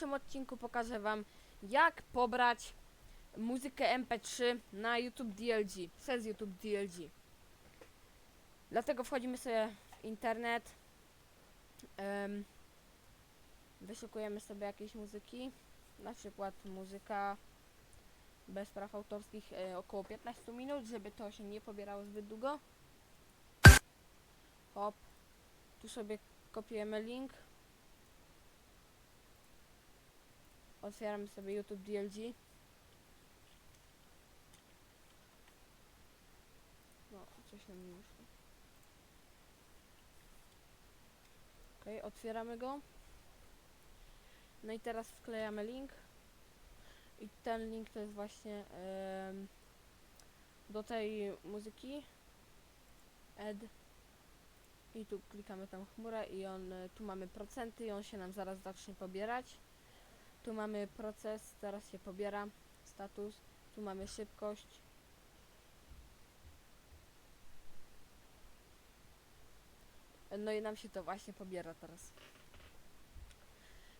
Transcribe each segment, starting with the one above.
dzisiejszym odcinku pokażę Wam, jak pobrać muzykę MP3 na YouTube DLG, przez YouTube DLG. Dlatego wchodzimy sobie w internet, em, wyszukujemy sobie jakieś muzyki, na przykład muzyka bez praw autorskich e, około 15 minut, żeby to się nie pobierało zbyt długo. Hop, tu sobie kopiujemy link. Otwieramy sobie YouTube DLG. No, coś nam nie wyszło. Okej, otwieramy go. No i teraz wklejamy link. I ten link to jest właśnie em, do tej muzyki. Add. I tu klikamy tam chmurę i on, tu mamy procenty i on się nam zaraz zacznie pobierać. Tu mamy proces, teraz się pobiera, status, tu mamy szybkość. No i nam się to właśnie pobiera teraz.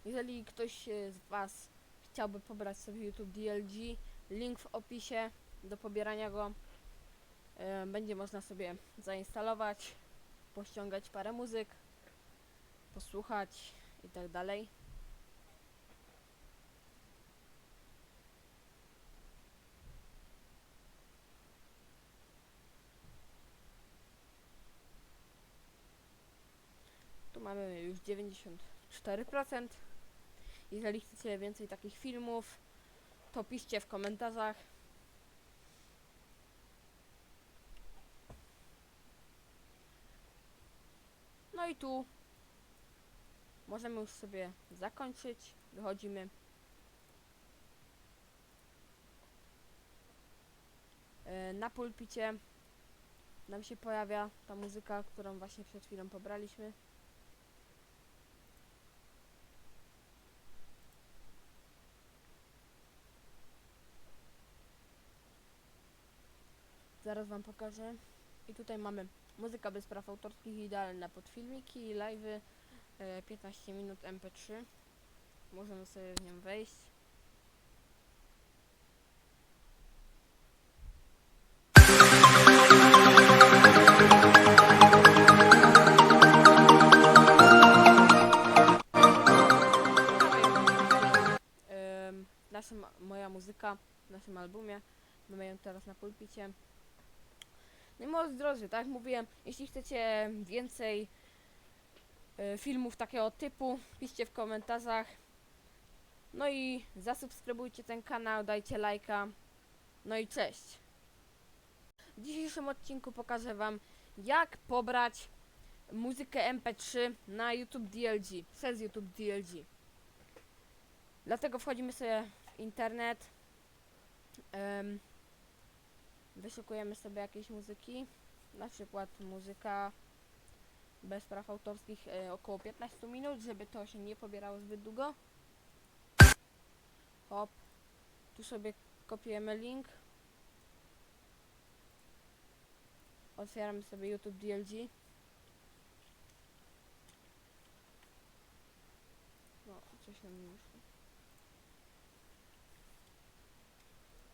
Jeżeli ktoś z Was chciałby pobrać sobie YouTube DLG, link w opisie do pobierania go. Będzie można sobie zainstalować, pościągać parę muzyk, posłuchać i tak dalej. Mamy już 94%. Jeżeli chcecie więcej takich filmów, to piszcie w komentarzach. No i tu możemy już sobie zakończyć. Wychodzimy. E, Na pulpicie nam się pojawia ta muzyka, którą właśnie przed chwilą pobraliśmy. Zaraz wam pokażę. I tutaj mamy muzyka bez praw autorskich, idealna pod filmiki i live'y. E, 15 minut MP3. Możemy sobie w nią wejść. Em, naszym, moja muzyka w naszym albumie. Mamy ją teraz na pulpicie. No i moi drodzy, tak jak mówiłem, jeśli chcecie więcej e, filmów takiego typu, piszcie w komentarzach. No i zasubskrybujcie ten kanał, dajcie lajka. No i cześć. W dzisiejszym odcinku pokażę Wam, jak pobrać muzykę MP3 na YouTube DLG, przez YouTube DLG. Dlatego wchodzimy sobie w internet. em, wyszukujemy sobie jakieś muzyki, na przykład muzyka bez praw autorskich e, około 15 minut, żeby to się nie pobierało zbyt długo. Hop, tu sobie kopiujemy link. Otwieramy sobie YouTube DLG. No, coś nam nie wyszło.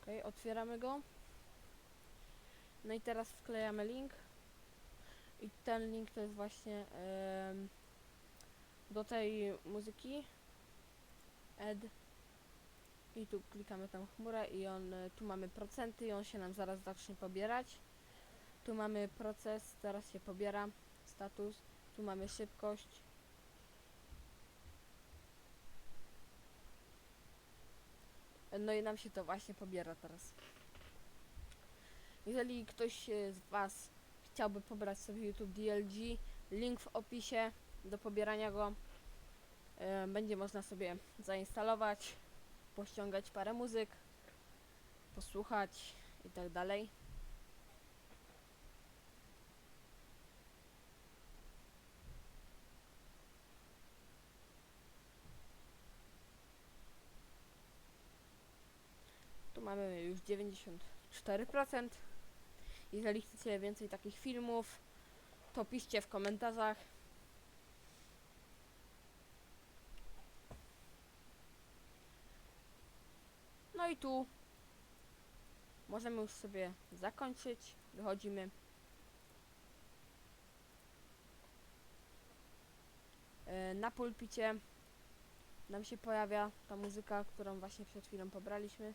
Okej, otwieramy go. No i teraz wklejamy link. I ten link to jest właśnie em, do tej muzyki. Add. I tu klikamy tam chmurę i on, e, tu mamy procenty i on się nam zaraz zacznie pobierać. Tu mamy proces, teraz się pobiera, status, tu mamy szybkość. No i nam się to właśnie pobiera teraz. Jeżeli ktoś z Was chciałby pobrać sobie YouTube DLG, link w opisie do pobierania go. E, Będzie można sobie zainstalować, pościągać parę muzyk, posłuchać i tak dalej. Tu mamy już 94%. Jeżeli chcecie więcej takich filmów, to piszcie w komentarzach. No i tu możemy już sobie zakończyć. Wychodzimy. E, Na pulpicie nam się pojawia ta muzyka, którą właśnie przed chwilą pobraliśmy.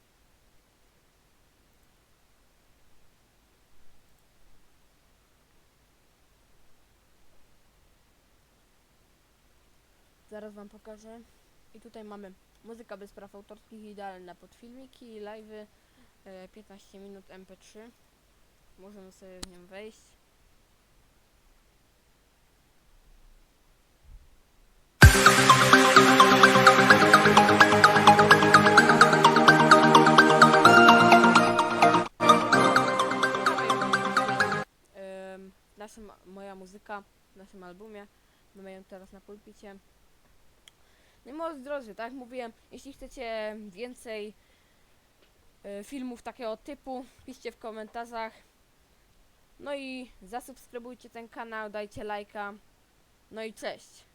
Zaraz wam pokażę. I tutaj mamy muzyka bez praw autorskich idealna pod filmiki, live'y, e, 15 minut mp3. Możemy sobie w nią wejść. Em, naszym, moja muzyka w naszym albumie. Mamy ją teraz na pulpicie. No i moi drodzy, tak jak mówiłem, jeśli chcecie więcej e, filmów takiego typu, piszcie w komentarzach. No i zasubskrybujcie ten kanał, dajcie lajka. No i cześć.